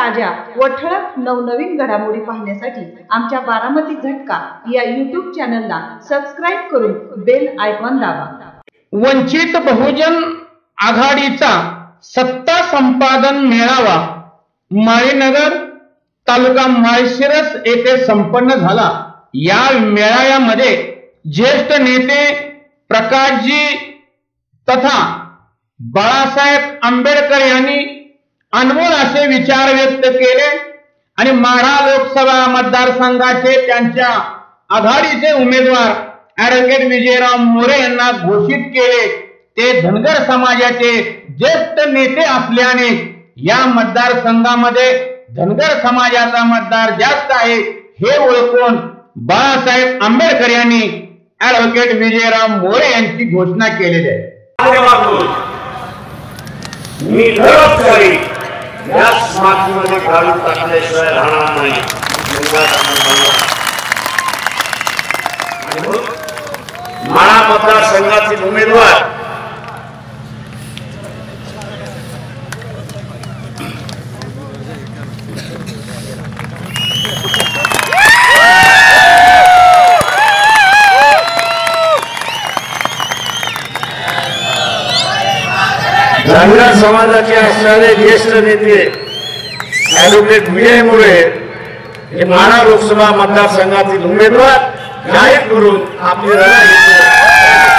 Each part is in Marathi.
ताज्या व ठळक नवनवीन घडामोडी पाहण्यासाठी आमच्या बारामती झटका या युट्यूब चॅनलला सबस्क्राईब करून बेल आयकॉन दाबा. वंचित बहुजन आघाडीचा सत्ता संपादन मेळावा माळीनगर तालुका माळशिरस येथे संपन्न झाला. या मेळाव्यामध्ये ज्येष्ठ नेते प्रकाशजी तथा बाळासाहेब आंबेडकर यांनी अनमोल असे विचार व्यक्त केले. आणि माढा लोकसभा मतदारसंघाचे त्यांच्या आघाडीचे उमेदवार ऍडव्होकेट विजयराव मोरे यांना घोषित केले. ते धनगर समाजाचे ज्येष्ठ नेते असल्याने या मतदारसंघामध्ये धनगर समाजाचा मतदार जास्त आहे हे ओळखून बाळासाहेब आंबेडकर यांनी ऍडव्होकेट विजयराव मोरे यांची घोषणा केलेली आहे. मी याच मातीमध्ये घालून टाकल्याशिवाय राहणार नाही. लिंगायत आपण म्हणून माळा मतदारसंघातील उमेदवार धनगर समाजाचे असणारे ज्येष्ठ नेते ऍडव्होकेट विजय मुळे हे माढा लोकसभा मतदारसंघातील उमेदवार जाहीर करून आपली रणनीती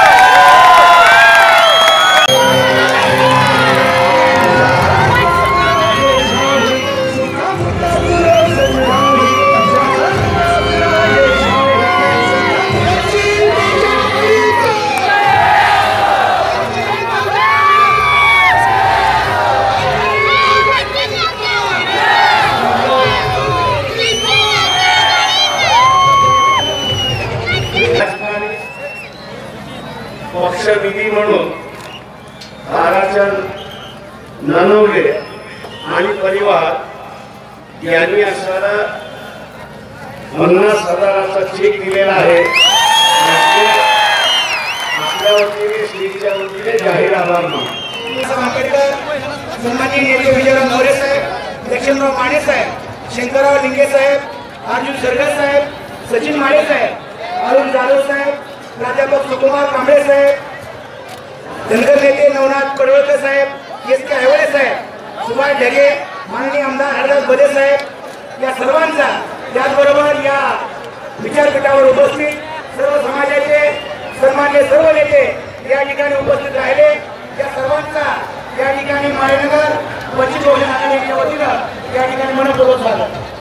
पक्षविधी म्हणून ताराचंद ननवले आणि परिवार यांनी असणारा पन्नास हजाराचा चेक दिलेला आहे. म्हणजे आपल्या वतीने श्रीच्या वतीने जाहीर आभार मानतो. सन्माननीय नेते विजयराव मोरे साहेब लक्ष्मणराव माने साहेब शंकरराव लिंगे साहेब अर्जुन सरगर साहेब सचिन माने साहेब अरुण जाधव साहेब प्राध्यापक सुकुमार कांबळे साहेब धनगर नेते नवनाथ पडवळकर साहेब एस के आयवळे साहेब सुभाष ढगे माननीय आमदार हरदास बदे साहेब या सर्वांचा त्याचबरोबर या विचारपीठावर उपस्थित सर्व समाजाचे सन्मान्य सर्व नेते या ठिकाणी उपस्थित राहिले. या सर्वांचा या ठिकाणी मायनगर वंचित बहुजन आघाडीच्या वतीनं या ठिकाणी मनपूर्वक झालं